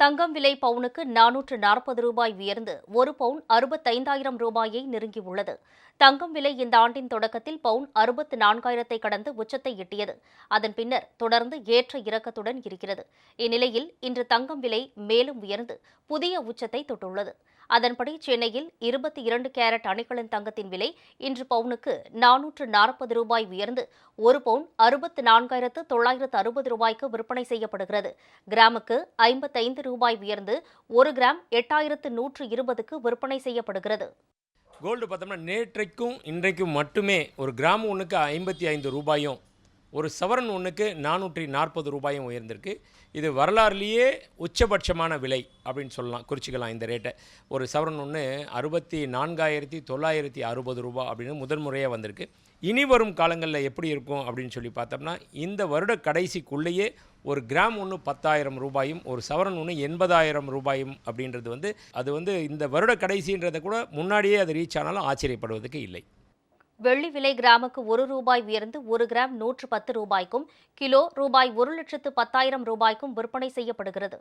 தங்கம் விலை பவுனுக்கு நானூற்று நாற்பது ரூபாய் உயர்ந்து ஒரு பவுன் அறுபத்தைந்தாயிரம் ரூபாயை நெருங்கியுள்ளது. தங்கம் விலை இந்த ஆண்டின் தொடக்கத்தில் பவுன் அறுபத்து நான்காயிரத்தை கடந்து உச்சத்தை எட்டியது. அதன் பின்னர் தொடர்ந்து ஏற்ற இறக்கத்துடன் இருக்கிறது. இந்நிலையில் இன்று தங்கம் விலை மேலும் உயர்ந்து புதிய உச்சத்தை தொட்டுள்ளது. அதன்படி சென்னையில் இருபத்தி இரண்டு கேரட் அணிகளின் தங்கத்தின் விலை இன்று பவுனுக்கு நானூற்று நாற்பது ரூபாய் உயர்ந்து ஒரு பவுன் அறுபத்து நான்காயிரத்து தொள்ளாயிரத்து அறுபது ரூபாய்க்கு விற்பனை செய்யப்படுகிறது. கிராமுக்கு ஐம்பத்தைந்து ரூபாய் உயர்ந்து ஒரு கிராம் எட்டாயிரத்து நூற்று இருபதுக்கு விற்பனை செய்யப்படுகிறது. கோல்டு பார்த்தோம்னா நேற்றைக்கும் இன்றைக்கும் மட்டுமே ஒரு கிராம் ஒன்றுக்கு ஐம்பத்தி ஐந்து ரூபாயும் ஒரு சவரன் ஒன்றுக்கு நானூற்றி நாற்பது ரூபாயும் உயர்ந்திருக்கு. இது வரலாறுலேயே உச்சபட்சமான விலை அப்படின்னு சொல்லலாம் குறிச்சிக்கலாம் இந்த ரேட்டை ஒரு சவரன் ஒன்று அறுபத்தி நான்காயிரத்தி தொள்ளாயிரத்தி அறுபது ரூபா அப்படின்னு முதல் முறையாக வந்திருக்கு. இனி வரும் காலங்களில் எப்படி இருக்கும் அப்படின்னு சொல்லி பார்த்தோம்னா இந்த வருட கடைசிக்குள்ளேயே ஒரு கிராம் ஒன்று பத்தாயிரம் ரூபாயும் ஒரு சவரன் ஒன்று எண்பதாயிரம் ரூபாயும் அப்படின்றது வந்து அது வந்து இந்த வருட கடைசின்றதை கூட முன்னாடியே அது ரீச் ஆனாலும் ஆச்சரியப்படுவதற்கு இல்லை. வெள்ளி விலை கிராமுக்கு ஒரு ரூபாய் உயர்ந்து ஒரு கிராம் நூற்று பத்து ரூபாய்க்கும் கிலோ ரூபாய் ஒரு லட்சத்து பத்தாயிரம் ரூபாய்க்கும் விற்பனை செய்யப்படுகிறது.